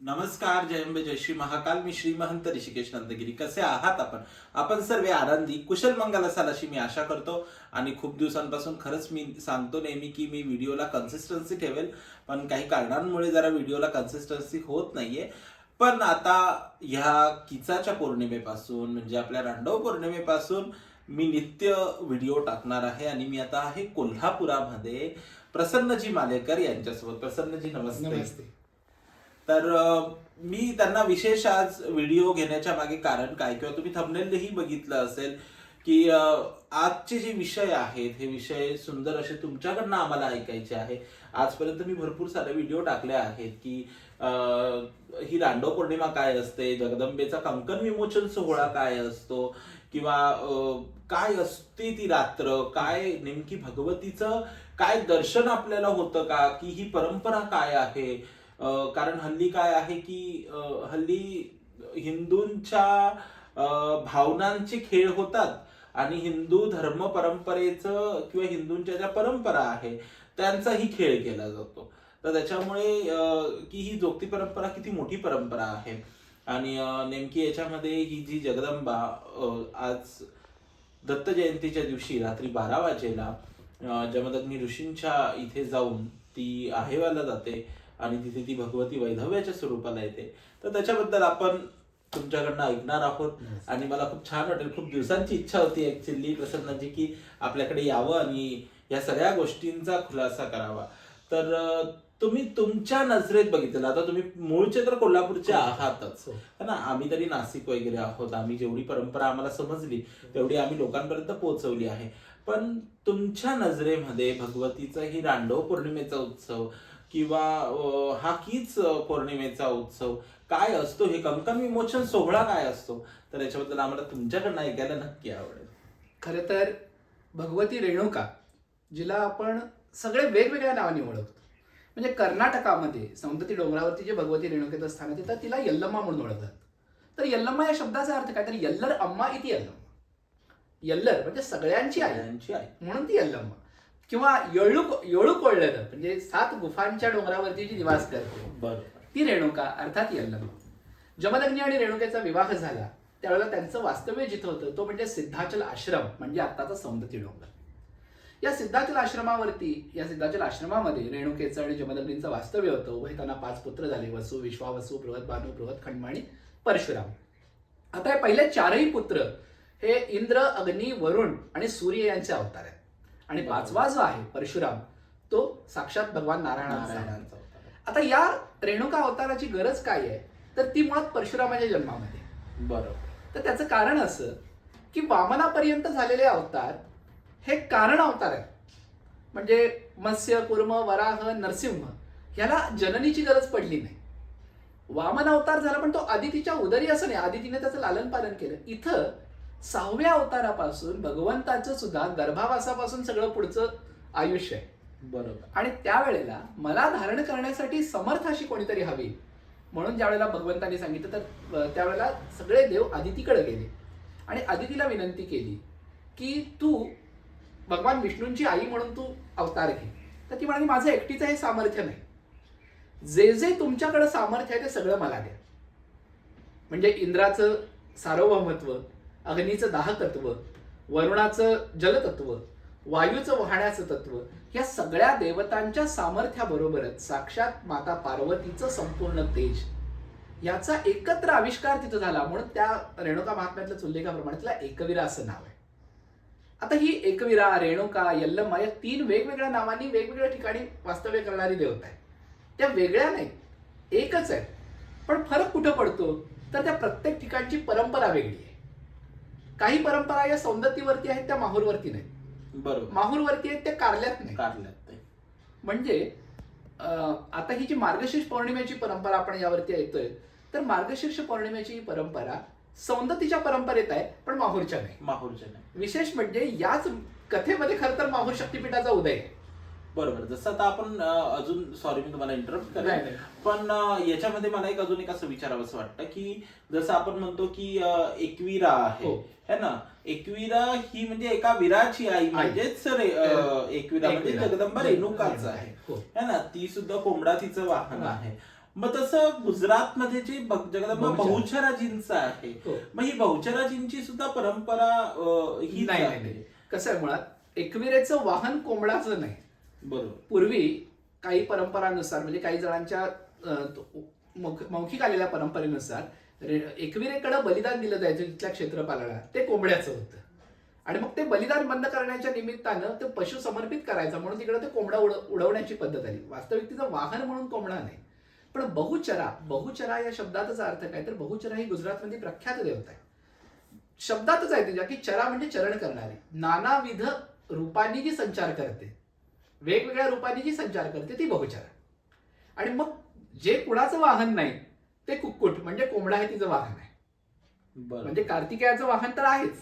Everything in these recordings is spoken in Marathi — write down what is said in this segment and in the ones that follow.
नमस्कार जय अंबे जय श्री महाकाल. मी श्री महंत ऋषिकेश नंदगिरी. कसे आहात आपण? आपण सर्व आनंदी कुशल मंगल असाल अशी मी आशा करतो. आणि खूप दिवसांपासून खरंच मी सांगतो नेहमी की मी व्हिडिओला कन्सिस्टन्सी ठेवेल. पण काही कारणांमुळे जरा व्हिडिओला कन्सिस्टन्सी होत नाहीये. पण आता ह्या किचाच्या पौर्णिमेपासून म्हणजे आपल्या रांडव पौर्णिमेपासून मी नित्य व्हिडिओ टाकणार आहे. आणि मी आता आहे कोल्हापुरामध्ये प्रसन्नजी मालेकर यांच्यासोबत. प्रसन्नजी नमस्ते. नमस्ते. तर मी त्यांना विशेष आज व्हिडिओ घेण्याच्या मागे कारण काय? किंवा तुम्ही थंबनेलही बघितलं असेल की आजचे जे विषय आहेत हे विषय सुंदर असे तुमच्याकडनं आम्हाला ऐकायचे आहे. आजपर्यंत मी भरपूर सारे व्हिडिओ टाकले आहेत की अ, ही रांडव पौर्णिमा काय असते जगदंबेचा कंकण विमोचन सोहळा काय असतो किंवा काय असते ती रात्र काय नेमकी भगवतीचं काय दर्शन आपल्याला होतं का की ही परंपरा काय आहे कारण हल्ली काय आहे की हल्ली हिंदूंच्या भावनांचे खेळ होतात आणि हिंदू धर्म परंपरेचं किंवा हिंदूंच्या ज्या परंपरा आहे त्यांचाही खेळ केला जातो. तर त्याच्यामुळे की ही जोगती परंपरा किती मोठी परंपरा आहे. आणि नेमकी याच्यामध्ये ही जी जगदंबा आज दत्त जयंतीच्या दिवशी रात्री बारा वाजेला जमदग्नी ऋषींच्या इथे जाऊन ती आहेवाला जाते. आणि तिथे ती भगवती वैधव्याच्या स्वरूपाला येते. तर त्याच्याबद्दल आपण तुमच्याकडनं ऐकणार आहोत. आणि मला खूप छान वाटेल खूप दिवसांची इच्छा होती ऍक्च्युली प्रसन्नजी की आपल्याकडे यावं आणि या सगळ्या गोष्टींचा खुलासा करावा. तर तुम्ही तुमच्या नजरेत बघितलं. आता तुम्ही मूळचे तर कोल्हापूरचे आहातच. हो. है ना? आम्ही तरी नाशिक वगैरे आहोत. आम्ही जेवढी परंपरा आम्हाला समजली तेवढी आम्ही लोकांपर्यंत पोहोचवली आहे. पण तुमच्या नजरेमध्ये भगवतीचा ही रांडव पौर्णिमेचा उत्सव किंवा हा कीच पौर्णिमेचा उत्सव काय असतो? हे कमकम विमोचन सोहळा काय असतो? तर याच्याबद्दल आम्हाला तुमच्याकडनं ऐकायला नक्की आवडेल. खरं तर भगवती रेणुका जिला आपण सगळे वेगवेगळ्या नावाने ओळखतो. म्हणजे कर्नाटकामध्ये सौंदती डोंगरावरती जे भगवती रेणुकेचं स्थान आहे तिथं तिला यल्लम्मा म्हणून ओळखतात. तर यल्लम्मा या शब्दाचा अर्थ काय? तर यल्लर अम्मा इथे यल्लम्मा यल्लर म्हणजे सगळ्यांची आई. म्हणून ती यल्लम्मा किंवा येळू येळू कोळलेलं म्हणजे सात गुफांच्या डोंगरावरती जी निवास करते ती रेणुका अर्थात यल्लम जमदग्नी आणि रेणुकेचा विवाह झाला त्यावेळेला त्यांचं वास्तव्य जिथं होतं तो म्हणजे सिद्धाचल आश्रम म्हणजे आत्ताचा सौंदती डोंगर. या सिद्धाचल आश्रमावरती या सिद्धाचल आश्रमामध्ये रेणुकेचं आणि जमदग्नींचं वास्तव्य होतं. उभय त्यांना पाच पुत्र झाले वसु विश्वावसु बृहत भानू बृहत खंडमा आणि परशुराम. आता हे पहिले चारही पुत्र हे इंद्र अग्नी वरुण आणि सूर्य यांचे अवतार आहेत. आणि. पाचवा जो आहे परशुराम तो साक्षात भगवान नारायणांचा. आता या रेणुका अवताराची गरज काय आहे? तर ती मुळात परशुरामाच्या जन्मामध्ये बरोबर. तर त्याचं कारण असं की वामनापर्यंत झालेले अवतार हे कारण अवतार आहेत. म्हणजे मत्स्य कुर्म वराह नरसिंह ह्याला जननीची गरज पडली नाही. वामन अवतार झाला पण तो आदितीच्या उदरी असं नाही. आदितीने त्याचं लालन पालन केलं. इथं सहाव्या अवतारापासून भगवंताचं सुद्धा गर्भावासापासून सगळं पुढचं आयुष्य आहे. बरोबर. आणि त्यावेळेला मला धारण करण्यासाठी समर्थ अशी कोणीतरी हवी. म्हणून ज्यावेळेला भगवंतांनी सांगितलं तर त्यावेळेला सगळे देव आदितीकडे गेले. आणि आदितीला विनंती केली की तू भगवान विष्णूंची आई म्हणून तू अवतार घे. तर ती म्हणाली माझं एकटीचं हे सामर्थ्य नाही. जे जे तुमच्याकडे सामर्थ्य आहे ते सगळं मला द्या. म्हणजे इंद्राचं सार्वभौमत्व अग्नीचं दाहतत्व वरुणाचं जलतत्व वायूचं वाहण्याचं तत्व या सगळ्या देवतांच्या सामर्थ्याबरोबरच साक्षात माता पार्वतीचं संपूर्ण तेज. याचा एकत्र आविष्कार तिथं झाला म्हणून त्या रेणुका महात्म्यातल्या उल्लेखाप्रमाणे तिला एकविरा असं नाव आहे. आता ही एकविरा रेणुका यल्लम्मा या तीन वेगवेगळ्या नावांनी वेगवेगळ्या ठिकाणी वास्तव्य करणारी देवता आहे त्या वेगळ्या नाही एकच आहे पण फरक कुठं पडतो? तर त्या प्रत्येक ठिकाणची परंपरा वेगळी आहे. काही परंपरा या सौंदतीवरती आहेत त्या माहूरवरती नाही बरोबर. माहूरवरती आहेत त्या कारल्यात नाही कारल्यात ते म्हणजे आता ही जी मार्गशीर्ष पौर्णिमेची परंपरा आपण यावरती येतोय तर मार्गशीर्ष पौर्णिमेची ही परंपरा सौंदतीच्या परंपरेत आहे पण माहूरच्या नाही. माहूरचे नाही. विशेष म्हणजे याच कथेमध्ये खरं तर माहूर शक्तीपीठाचा उदय आहे. बरोबर जसं आता आपण अजून सॉरी मी तुम्हाला इंटरप्ट करेन नाही. पण याच्यामध्ये मला एक अजून एक असं विचारावं असं वाटतं की जसं आपण म्हणतो की एकविरा आहे हो. है ना एकविरा ही म्हणजे एका विराची आई म्हणजेच एकविरा म्हणजे. जगदंबा रेणुकाच आहे हो है ना ती सुद्धा कोंबडा तिचं वाहन हा. आहे मग तसं गुजरातमध्ये जे भग- जगदंबा बहुचरा. बहुचराजींचं आहे हो. मग ही बहुचराजींची सुद्धा परंपरा आहे नाही. कसं आहे मुळात एकविरेचं वाहन कोंबडाचं नाही बरोबर. पूर्वी काही परंपरानुसार म्हणजे काही जणांच्या मौखिक आलेल्या परंपरेनुसार एकविरेकडे बलिदान दिलं जायचं तिथल्या क्षेत्रपालाला. ते कोंबड्याचं होतं. आणि मग ते बलिदान बंद करण्याच्या निमित्तानं ते पशु समर्पित करायचं. म्हणून तिकडे ते कोंबडा उड उडवण्याची पद्धत आली. वास्तविक तिचं वाहन म्हणून कोंबडा नाही. पण बहुचरा बहुचरा या शब्दाचा अर्थ काय? तर बहुचरा ही गुजरातमध्ये प्रख्यात देवता आहे. शब्दातच आहे तिच्या की चरा म्हणजे चरण करणारी. नानाविध रूपांनी जी संचार करते. वेगवेगळ्या रूपांनी जी संचार करते ती बहुचरा आणि मग जे कुणाचं वाहन नाही ते कुक्कुट म्हणजे कोंबडा हे तिचं वाहन आहे. म्हणजे कार्तिकेयाचं वाहन तर आहेच.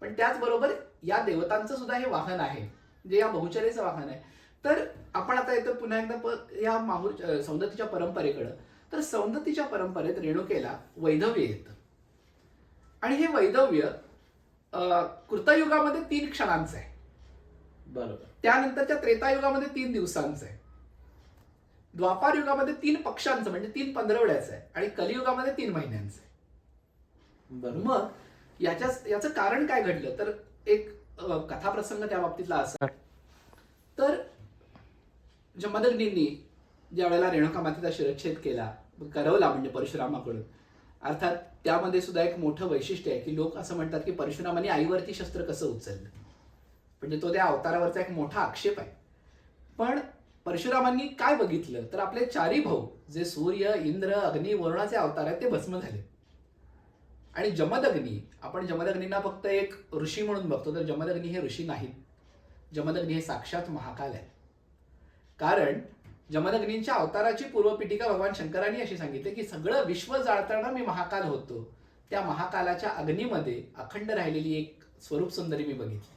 पण त्याचबरोबर या देवतांचं सुद्धा हे वाहन आहे जे या बहुचरेचं वाहन आहे. तर आपण आता येतो पुन्हा एकदा प- या माहूर सौंदतीच्या परंपरेकडं. तर सौंदतीच्या परंपरेत रेणुकेला वैधव्य येतं. आणि हे वैधव्य कृतयुगामध्ये तीन क्षणांचं आहे. बरोबर. त्यानंतरच्या त्रेतायुगामध्ये तीन दिवसांचं आहे. द्वापार युगामध्ये तीन पक्षांचं म्हणजे तीन पंधरवड्याचं आहे आणि कलियुगामध्ये तीन महिन्यांचं आहे. बरोबर. मग याच्या याचं कारण काय घडलं? तर एक कथाप्रसंग त्या बाबतीतला असा. तर जमदग्नींनी ज्या वेळेला रेणुका मातेचा शिरच्छेद केला करवला म्हणजे परशुरामाकडून अर्थात त्यामध्ये सुद्धा एक मोठं वैशिष्ट्य आहे की लोक असं म्हणतात की परशुरामाने आईवरती शस्त्र कसं उचललं? म्हणजे तो त्या अवतारावरचा एक मोठा आक्षेप आहे. पण परशुरामांनी काय बघितलं? तर आपले चारी भाऊ जे सूर्य इंद्र अग्नी वरुणाचे अवतार आहेत ते भस्म झाले. आणि जमदग्नी आपण जमदग्नींना फक्त एक ऋषी म्हणून बघतो तर जमदग्नी हे ऋषी नाहीत. जमदग्नी हे साक्षात महाकाल आहे कारण जमदग्नींच्या अवताराची पूर्वपीठिका भगवान शंकरांनी अशी सांगितली की सगळं विश्व जाळताना मी महाकाल होतो. त्या महाकालाच्या अग्नीमध्ये अखंड राहिलेली एक स्वरूप सुंदरी मी बघितली.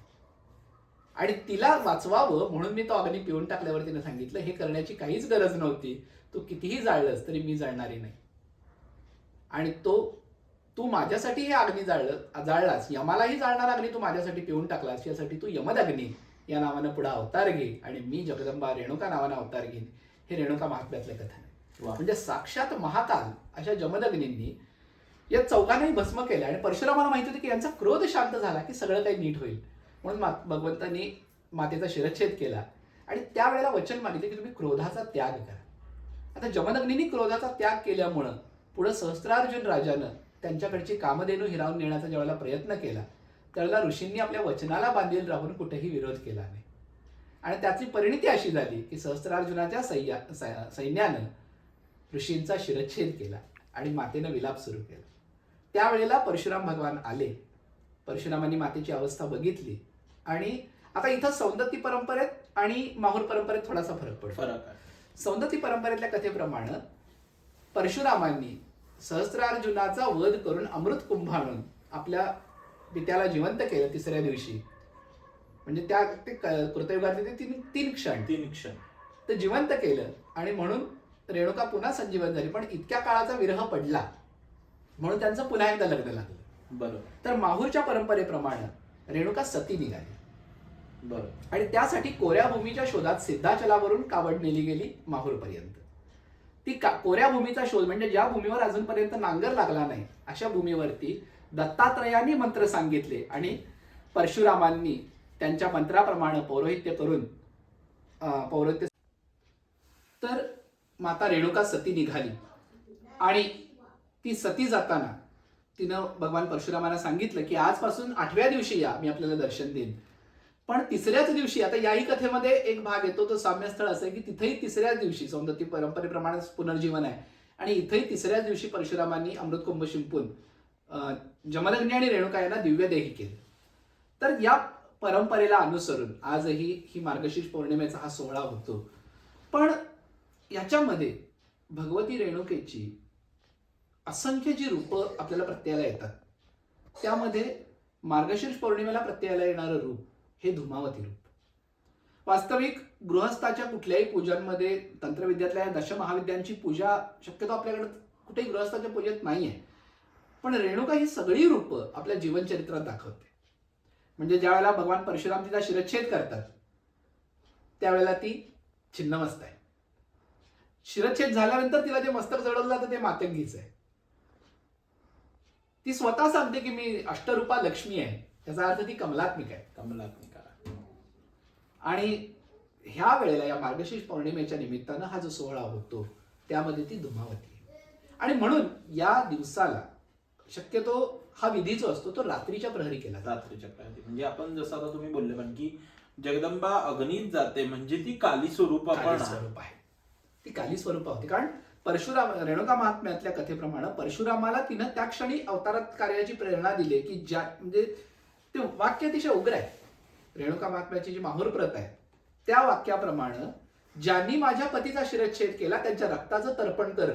आणि तिला वाचवावं म्हणून मी तो अग्नी पिऊन टाकल्यावर तिने सांगितलं हे करण्याची काहीच गरज नव्हती. तू कितीही जाळलंस तरी मी जाळणारी नाही. आणि तो तू माझ्यासाठी हे अग्नी जाळलं जाळलास. यमालाही जाळणार अग्नी तू माझ्यासाठी पिऊन टाकलास. यासाठी तू यमदग्नी या नावानं पुढे अवतार घे आणि मी जगदंबा रेणुका नावानं अवतार घेईन. हे रेणुका महात्म्यातलं कथन आहे. म्हणजे साक्षात महाकाल अशा जमदग्नींनी या चौघांनाही भस्म केलं आणि परशुरामाला माहिती होती की यांचा क्रोध शांत झाला की सगळं काही नीट होईल. म्हणून मा- भगवंतांनी मातेचा शिरच्छेद केला. आणि त्यावेळेला वचन मागितले की तुम्ही क्रोधाचा त्याग करा. आता जमदग्नींनी क्रोधाचा त्याग केल्यामुळं पुढं सहस्त्रार्जुन राजानं त्यांच्याकडची कामधेनू हिरावून नेण्याचा ज्यावेळेला प्रयत्न केला त्यावेळेला ऋषींनी आपल्या वचनाला बांधील राहून कुठेही विरोध केला नाही. आणि त्याची परिणिती अशी झाली की सहस्त्रार्जुनाच्या सैया सै- सैन्यानं ऋषींचा शिरच्छेद केला आणि मातेनं विलाप सुरू केला. त्यावेळेला परशुराम भगवान आले. परशुरामांनी मातेची अवस्था बघितली. आणि आता इथं सौंदती परंपरेत आणि माहूर परंपरेत थोडासा फरक पडतो. फरक आहे. सौंदती परंपरेतल्या कथेप्रमाणे परशुरामांनी सहस्त्रार्जुनाचा वध करून अमृत कुंभ आणून आपल्या पित्याला जिवंत केलं तिसऱ्या दिवशी. म्हणजे त्या ते क- कृतयुगातले ते तीन तीन क्षण. तीन क्षण. ते जिवंत केलं आणि म्हणून रेणुका पुन्हा संजीवन झाली. पण इतक्या काळाचा विरह पडला. म्हणून त्यांचं पुन्हा एकदा लग्न लागलं. बरोबर. तर माहूरच्या परंपरेप्रमाणे रेणुका सती निघाली. बरोबर आणि त्यासाठी कोऱ्या भूमीच्या शोधात सिद्धाचलावरून कावड नेली गेली माहूरपर्यंत. ती का कोऱ्या भूमीचा शोध म्हणजे ज्या भूमीवर अजूनपर्यंत नांगर लागला नाही अशा भूमीवरती दत्तात्रयांनी मंत्र सांगितले आणि परशुरामांनी त्यांच्या मंत्राप्रमाणे पौरोहित्य करून पौरोहित्य तर माता रेणुका सती निघाली. आणि ती सती जाताना तिनं भगवान परशुरामाला सांगितलं की आजपासून आठव्या दिवशी या मी आपल्याला दर्शन देईन. पण तिसऱ्याच दिवशी आता याही कथेमध्ये एक भाग येतो तो साम्यस्थळ असं आहे की तिथेही तिसऱ्याच दिवशी सौंदती परंपरेप्रमाणे पुनर्जीवन आहे. आणि इथेही तिसऱ्याच दिवशी परशुरामांनी अमृतकुंभ शिंपून जमदग्नी आणि रेणुका यांना दिव्य देही केलं. तर या परंपरेला अनुसरून आजही ही मार्गशीर्ष पौर्णिमेचा हा सोहळा होतो. पण याच्यामध्ये भगवती रेणुकेची असंख्य जी रूपं आपल्याला प्रत्ययाला येतात त्यामध्ये मार्गशीर्ष पौर्णिमेला प्रत्ययाला येणारं रूप हे धुमावती रूप. वास्तविक गृहस्थाच्या कुठल्याही पूजांमध्ये तंत्रविद्यातल्या या दशमहाविद्यांची पूजा शक्यतो आपल्याकडे कुठेही गृहस्थाच्या पूजेत नाही आहे पण रेणुका ही सगळी रूपं आपल्या जीवनचरित्रात दाखवते. म्हणजे ज्यावेळेला भगवान परशुराम तिचा शिरच्छेद करतात त्यावेळेला ती छिन्नमस्त आहे. शिरच्छेद झाल्यानंतर तिला जे मस्तक चढवलं जातं ते मातंगीच आहे. ती स्वतः सांगते की मी अष्टरूपा लक्ष्मी आहे. याचा अर्थ ती कमलात्मिक आहे. कमलात्मिका आणि ह्या वेळेला या मार्गशीर्ष पौर्णिमेच्या निमित्तानं हा जो सोहळा होतो त्यामध्ये ती धुमावती आणि म्हणून या दिवसाला शक्यतो हा विधी जो असतो तो रात्रीच्या प्रहरी केला जातो. रात्रीच्या प्रहरी. म्हणजे आपण जसं आता तुम्ही बोलले पण की जगदंबा अग्नीत जाते म्हणजे ती काली. स्वरूप आहे. ती काली स्वरूप होती. कारण परशुराम रेणुका महात्म्यातल्या कथेप्रमाणे परशुरामाला तिनं त्या क्षणी अवतारात कार्याची प्रेरणा दिली की ज्या म्हणजे ते वाक्य अतिशय उग्र आहे. रेणुका महात्म्याची जी माहूर प्रत आहे त्या वाक्याप्रमाणे ज्यांनी माझ्या पतीचा शिरच्छेद केला त्यांच्या रक्ताचं तर्पण कर.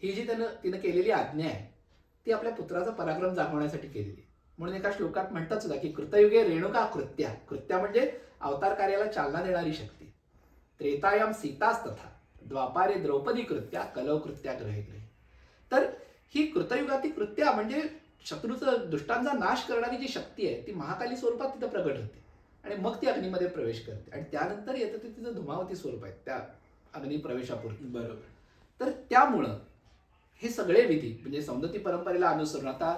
ही जी त्यानं तिनं केलेली आज्ञा आहे ती आपल्या पुत्राचा पराक्रम जागवण्यासाठी केलेली म्हणून एका श्लोकात म्हणतात सुद्धा की कृतयुगे रेणुका कृत्या. कृत्या म्हणजे अवतार कार्याला चालना देणारी शक्ती. त्रेतायाम सीताच तथा द्वापारे द्रौपदी कृत्या कलव कृत्या ग्रहे ग्रहे तर ही कृतयुगाती कृत्या म्हणजे शत्रूचं दुष्टांचा नाश करणारी जी शक्ती आहे ती महाकाली स्वरूपात तिथं प्रगट होते. आणि मग ती अग्नीमध्ये प्रवेश करते. आणि त्यानंतर येतं ते तिचं धुमावती स्वरूप आहे त्या अग्नी प्रवेशापूर्वी बरोबर. तर त्यामुळं हे सगळे विधी म्हणजे सौंदती परंपरेला अनुसरून आता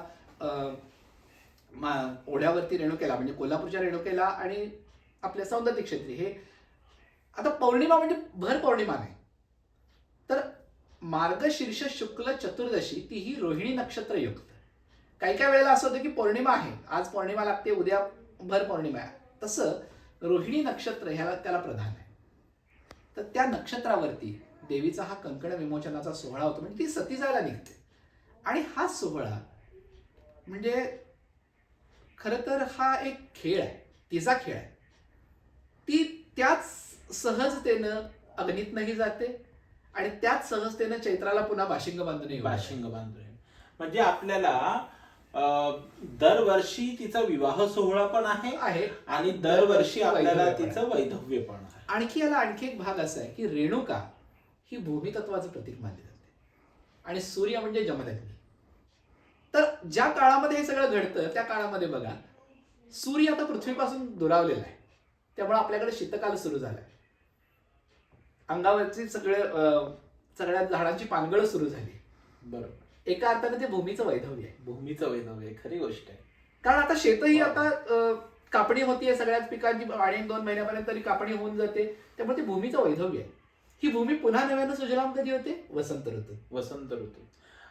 ओढ्यावरती रेणुकेला म्हणजे कोल्हापूरच्या रेणुकेला आणि आपल्या सौंदती क्षेत्री हे आता पौर्णिमा म्हणजे भर पौर्णिमा नाही. मार्गशीर्ष शुक्ल चतुर्दशी ती ही रोहिणी नक्षत्र युक्त काही काही वेळेला असं होतं की पौर्णिमा आहे. आज पौर्णिमा लागते उद्या भर पौर्णिमा आहे. तसं रोहिणी नक्षत्र ह्याला त्याला प्रधान आहे. तर त्या नक्षत्रावरती देवीचा हा कंकण विमोचनाचा सोहळा होतो. म्हणजे ती सती जायला निघते. आणि हा सोहळा म्हणजे खरं तर हा एक खेळ आहे. तिचा खेळ आहे. ती त्याच सहजतेनं अग्नीतनंही जाते. आणि त्याच सहजतेनं चैत्राला पुन्हा बाशिंग राहते. बाशिंग बांधून म्हणजे आपल्याला अं, दरवर्षी तिचा विवाह सोहळा पण आहे आहे. आणि दरवर्षी आपल्याला तिचं वैधव्य पण आहे. आणखी याला आणखी एक भाग असा आहे की रेणुका ही भूमितत्वाचं प्रतीक मानली जाते. आणि सूर्य म्हणजे जमदग्नी. तर ज्या काळामध्ये हे सगळं घडतं त्या काळामध्ये बघा सूर्य आता पृथ्वीपासून दुरावलेला आहे. त्यामुळे आपल्याकडे शीतकाल सुरू झालाय. अंगावरची सगळे सगळ्या झाडांची पानगळ सुरू झाली. बरोबर. एका अर्थाने ते भूमीचं वैधव्य आहे. भूमीचं वैधव्य आहे, खरी गोष्ट आहे. कारण आता शेतही आता कापणी होतीये सगळ्याच पिकांची आणि दोन महिन्यापर्यंत तरी कापणी होऊन जाते. त्यामुळे ते भूमीचं वैधव्य आहे. ही भूमी पुन्हा नव्यानं सुजलाम कधी होते? वसंत ऋतू. वसंत ऋतू.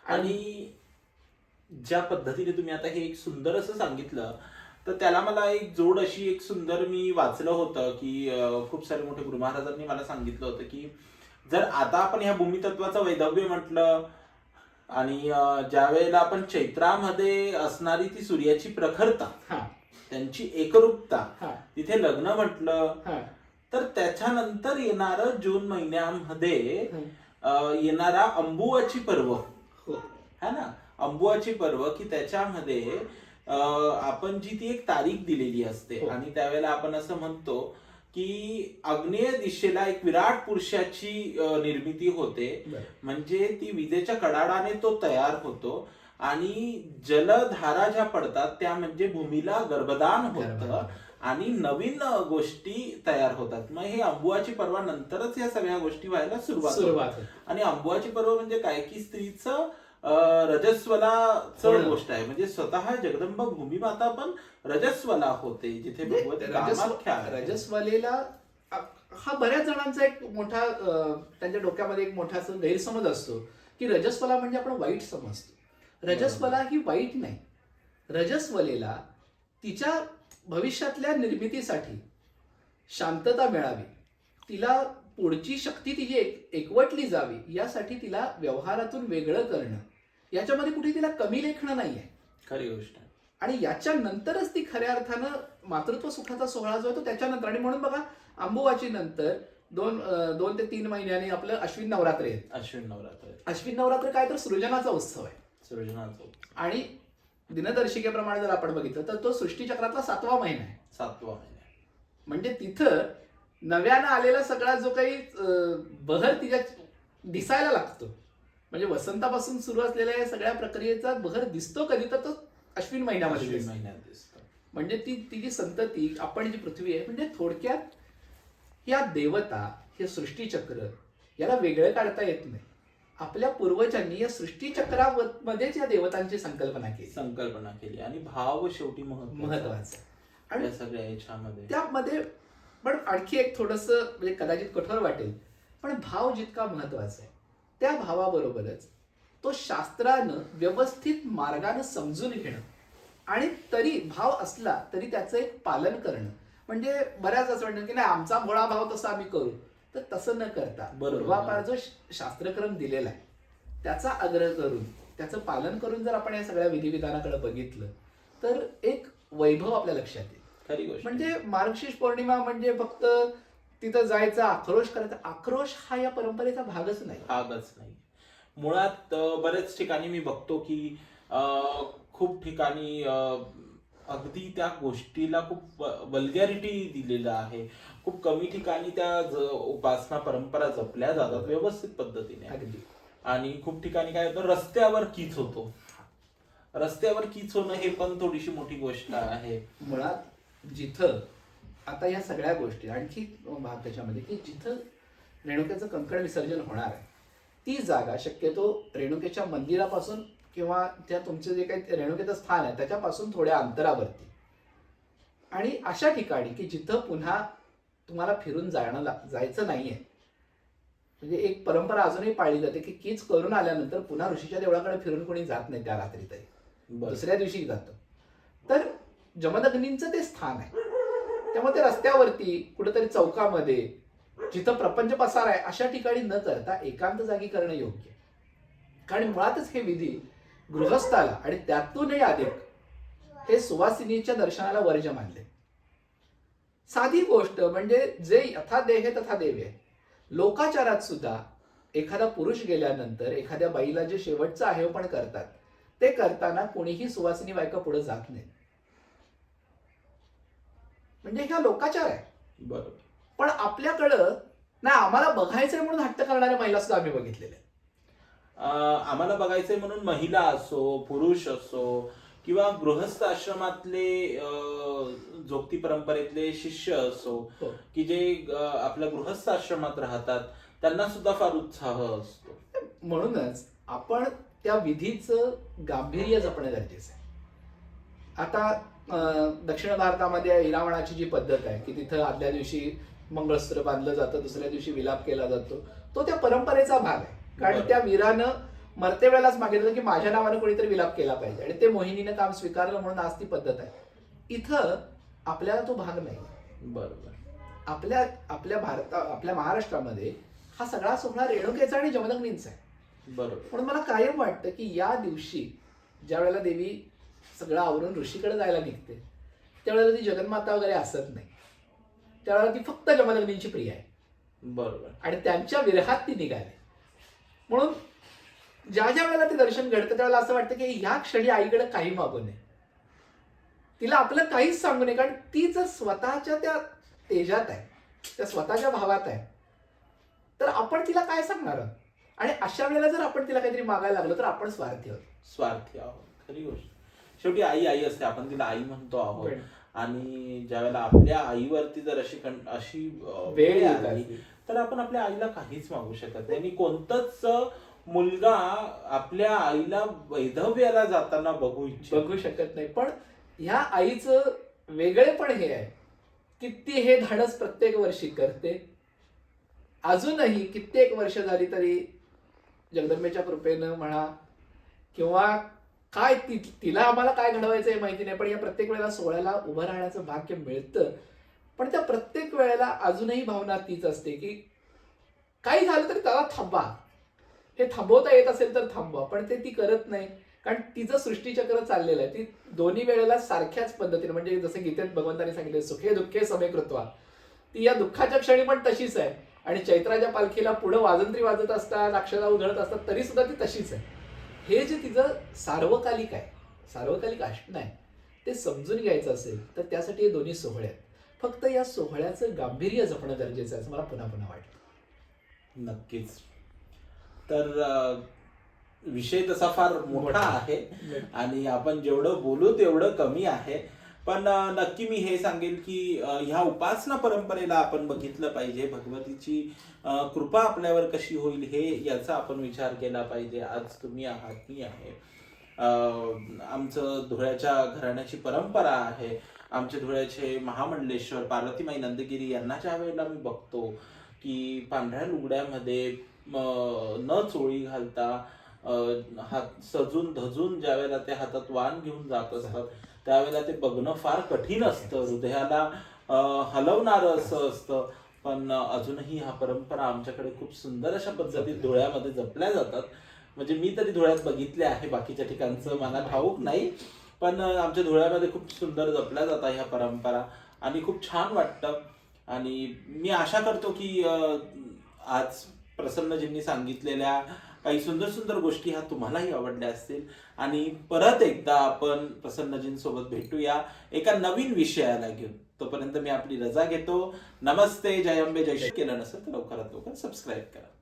आणि ज्या पद्धतीने तुम्ही आता हे एक सुंदर असं सांगितलं तर त्याला मला एक जोड अशी एक सुंदर मी वाचलं होतं की खूप सारे मोठे गुरु महाराजांनी मला सांगितलं होतं की जर आता आपण ह्या भूमितत्वाचं वैधव्य म्हटलं आणि ज्या वेळेला आपण चैत्रामध्ये असणारी ती सूर्याची प्रखरता त्यांची एकरूपता तिथे लग्न म्हटलं हा. तर त्याच्यानंतर येणारं जून महिन्यामध्ये येणारा अंबुवाची पर्व. हो. है ना? अंबुवाची पर्व की त्याच्यामध्ये आपण जी ती एक तारीख दिलेली असते हो. आणि त्यावेळेला आपण असं म्हणतो की आग्नेय दिशेला एक विराट पुरुषाची निर्मिती होते. म्हणजे ती विजेच्या कडाडाने तो तयार होतो आणि जलधारा ज्या पडतात त्या म्हणजे भूमीला गर्भदान होतं. आणि नवीन गोष्टी तयार होतात मग हे अंबुवाची पर्वा नंतरच या सगळ्या गोष्टी व्हायला सुरुवात. आणि अंबुवाची पर्व म्हणजे काय की स्त्रीचं अं, रजस्वलाचं होणं. गोष्ट आहे म्हणजे स्वतः जगदंबा भूमिमाता पण रजस्वला होते जिथे भगवती कामाख्या. रजस्वलेला हा बऱ्याच जणांचा एक मोठा त्यांच्या डोक्यामध्ये एक मोठा असं गैरसमज असतो की रजस्वला म्हणजे आपण वाईट समजतो रजस्वला ही वाईट नाही रजस्वलेला तिच्या भविष्यातल्या निर्मितीसाठी शांतता मिळावी तिला पुढची शक्ती तिची एक एकवटली जावी यासाठी तिला व्यवहारातून वेगळं करणं याच्यामध्ये कुठे तिला कमी लेखणं नाहीये. खरी गोष्ट आणि याच्या नंतरच ती खऱ्या अर्थानं मातृत्व सुखाचा सोहळा जो आहे तो त्याच्यानंतर आणि म्हणून बघा आंबुवाची नंतर दोन दोन ते तीन महिन्यांनी आपलं अश्विन नवरात्र येत. अश्विन नवरात्र अश्विन नवरात्र काय तर सृजनाचा उत्सव आहे. सृजनाचा आणि दिनदर्शिकेप्रमाणे जर आपण बघितलं तर तो सृष्टीचक्रातला सातवा महिना आहे. सातवा महिना म्हणजे तिथं नव्यानं आलेला सगळा जो काही बहर तिच्या दिसायला लागतो. म्हणजे वसंतापासून सुरू असलेल्या या सगळ्या प्रक्रियेचा बहर दिसतो कधी तर तो अश्विन महिन्यामध्ये. महिन्यात दिसतो. म्हणजे ती ती जी संतती आपण जी पृथ्वी आहे म्हणजे थोडक्यात या देवता हे सृष्टीचक्र याला वेगळं काढता येत नाही. आपल्या पूर्वजांनी या सृष्टीचक्रामध्येच या देवतांची संकल्पना केली. संकल्पना केली. आणि भाव शेवटी महत्त्वाचा आणि सगळ्या याच्यामध्ये. त्यामध्ये पण आणखी एक थोडस म्हणजे कदाचित कठोर वाटेल पण भाव जितका महत्त्वाचा आहे. त्या भावाबरोबरच तो शास्त्रानं व्यवस्थित मार्गानं समजून घेणं आणि तरी भाव असला तरी त्याचं एक पालन करणं. म्हणजे बऱ्याच असं म्हणणं की नाही आमचा भोळा भाव तसा आम्ही करू. तर तसं न करता बरोबर. पूर्वापार जो शास्त्रक्रम दिलेला आहे त्याचा आग्रह करून त्याचं पालन करून जर आपण या सगळ्या विधिविधानाकडे बघितलं तर एक वैभव आपल्या लक्षात येईल. म्हणजे मार्गशीर्ष पौर्णिमा म्हणजे फक्त तिथं जायचं आक्रोश करायचा. आक्रोश हा या परंपरेचा भागच नाही. भागच नाही. मुळात बरेच ठिकाणी मी बघतो की खूप ठिकाणी अगदी त्या गोष्टीला खूप वल्गॅरिटी दिलेलं आहे. खूप कमी ठिकाणी त्या उपासना परंपरा जपल्या जातात व्यवस्थित पद्धतीने. अगदी. आणि खूप ठिकाणी काय होतं रस्त्यावर कीच होतो. रस्त्यावर कीच होणं हे पण थोडीशी मोठी गोष्ट आहे. मुळात जिथं आता या सगळ्या गोष्टी आणखी भाग त्याच्यामध्ये की जिथं रेणुकेचं कंकण विसर्जन होणार आहे ती जागा शक्यतो रेणुकेच्या मंदिरापासून किंवा त्या तुमचं जे काही रेणुकेचं स्थान आहे त्याच्यापासून थोड्या अंतरावरती. आणि अशा ठिकाणी की जिथं पुन्हा तुम्हाला फिरून जाणं जायचं नाहीये. म्हणजे एक परंपरा अजूनही पाळली जाते की कीच करून आल्यानंतर पुन्हा ऋषीच्या देवळाकडे फिरून कोणी जात नाही त्या रात्री तरी. दुसऱ्या दिवशी जातं. तर जमदग्नींचं ते स्थान आहे. त्यामुळे ते रस्त्यावरती कुठेतरी चौकामध्ये जिथं प्रपंच पसार आहे अशा ठिकाणी न करता एकांत जागी करणं योग्य कारण मुळातच हे विधी गृहस्थाला आणि त्यातूनही अधिक हे सुवासिनीच्या दर्शनाला वर्ज मानले. साधी गोष्ट म्हणजे जे यथा देह तथा देवे आहे. लोकाचारात सुद्धा एखादा पुरुष गेल्यानंतर एखाद्या बाईला जे शेवटचं आहे पण करतात ते करताना कोणीही सुवासिनी बायका पुढे जात नाही म्हणजे ह्या लोकाचार आहे. बरोबर. पण आपल्याकडं नाही आम्हाला बघायचंय म्हणून हट्ट करणाऱ्या महिला सुद्धा आम्ही बघितलेल्या आम्हाला बघायचंय म्हणून महिला असो पुरुष असो किंवा गृहस्थ आश्रमातले जोगती परंपरेतले शिष्य असो हो. की जे आपल्या गृहस्थ आश्रमात राहतात त्यांना सुद्धा फार उत्साह असतो. म्हणूनच आपण त्या विधीचं गांभीर्य जपणं गरजेचं आहे. आता दक्षिण भारतामध्ये इरावणाची जी पद्धत आहे की तिथं आदल्या दिवशी मंगळसूत्र बांधलं जातं दुसऱ्या दिवशी विलाप केला जातो तो त्या परंपरेचा भाग आहे. कारण. त्या वीरानं मरते वेळेलाच मागितलं की माझ्या नावानं कोणीतरी विलाप केला पाहिजे आणि ते मोहिनीनं काम स्वीकारलं म्हणून आज ती पद्धत आहे. इथं आपल्याला तो भाग नाही. बरोबर आपल्या आपल्या भारता आपल्या महाराष्ट्रामध्ये हा सगळा सोहळा रेणुकेचा आणि जमदग्नींचा आहे. बरोबर. म्हणून मला कायम वाटतं की या दिवशी ज्या वेळेला देवी सगळं आवरून ऋषीकडे जायला निघते. त्यावेळेला ती जगन्माता वगैरे असत नाही. त्यावेळेला ती फक्त जमदग्नींची प्रिय आहे. बरोबर. आणि त्यांच्या विरहात ती निघाली. म्हणून ज्या ज्या वेळेला ते दर्शन घडतं त्यावेळेला असं वाटतं की ह्या क्षणी आईकडे काही मागू नये. तिला आपलं काहीच सांगू नये कारण ती जर स्वतःच्या त्या तेजात आहे त्या स्वतःच्या भावात आहे तर आपण तिला काय सांगणार? आहोत आणि अशा वेळेला जर आपण तिला काहीतरी मागायला लागलो तर आपण स्वार्थी आहोत. स्वार्थी आहोत. खरी गोष्ट. शेवटी आई आई असते. आपण तिला आई म्हणतो आहोत. आणि ज्या वेळेला आपल्या आईवरती जर अशी कं- अशी वेळ आली. तर आपण आपल्या आईला काहीच मागू शकत नाही. आणि कोणतंच मुलगा आपल्या आईला वैधव्याला जाताना बघू इच्छित बघू शकत नाही. पण ह्या आईचं वेगळेपण हे आहे. की ती हे धाडस प्रत्येक वर्षी करते. अजूनही कित्येक वर्ष झाली तरी जगदंबेच्या कृपेनं म्हणा किंवा काय ती तिला आम्हाला काय घडवायचं हे माहिती नाही पण या प्रत्येक वेळेला सोहळ्याला उभं राहण्याचं भाग्य मिळतं. पण त्या प्रत्येक वेळेला अजूनही भावना तीच असते की काही झालं तरी त्याला थांबा. हे थांबवता येत असेल तर थांबवा पण ते ती करत नाही. कारण तिचं सृष्टीचक्र चाललेलं आहे. ती दोन्ही वेळेला सारख्याच पद्धतीने म्हणजे जसं गीतेत भगवंताने सांगितले सुखे दुःखे समे कृत्वा. ती या दुःखाच्या क्षणी पण तशीच आहे. आणि चैत्राच्या पालखीला पुढं वाजंत्री वाजत असतात अक्षरा उधळत असतात तरी सुद्धा ती तशीच आहे. हे जे तिचं सार्वकालिक आहे सार्वकालिक असणं आहे ते समजून घ्यायचं असेल तर त्यासाठी हे दोन्ही सोहळे आहेत. फक्त या सोहळ्याचं गांभीर्य जपणं गरजेचं आहे असं मला पुन्हा पुन्हा वाटतं. नक्कीच. तर विषय तसा फार मोठा. आहे आणि आपण जेवढं बोलू तेवढं कमी आहे. पण नक्की मी हे सांगेल की ह्या उपासना परंपरेला आपण बघितलं पाहिजे. भगवतीची कृपा आपल्यावर कशी होईल हे याचा आपण विचार केला पाहिजे. आज तुम्ही आहात मी आहे. आमचं धुळ्याच्या घराण्याची परंपरा आहे. आमचे धुळ्याचे महामंडलेश्वर पार्वतीमाई नंदगिरी यांना ज्या वेळेला मी बघतो की पांढऱ्या लुगड्यामध्ये न चोळी घालता हात सजून धजून ज्या वेळेला ते हातात वाण घेऊन जात असतात त्यावेळेला ते बघणं फार कठीण असतं. हृदयाला हलवणारं असं असतं. पण अजूनही ह्या परंपरा आमच्याकडे खूप सुंदर अशा पद्धतीत धुळ्यामध्ये जपल्या जातात. म्हणजे मी तरी धुळ्यात बघितले आहे. बाकीच्या ठिकाणचं मला ठाऊक नाही. पण आमच्या धुळ्यामध्ये खूप सुंदर जपल्या जातात ह्या परंपरा. आणि खूप छान वाटतं. आणि मी आशा करतो की आज प्रसन्नजींनी सांगितलेल्या काही सुंदर सुंदर गोष्टी ह्या तुम्हालाही आवडल्या असतील. आणि परत एकदा आपण प्रसन्नजींसोबत भेटूया एका नवीन विषयाला घेऊन. तोपर्यंत मी आपली रजा घेतो. नमस्ते जय अंबे जय केलं नसेल तर लवकरात लवकर सबस्क्राईब करा.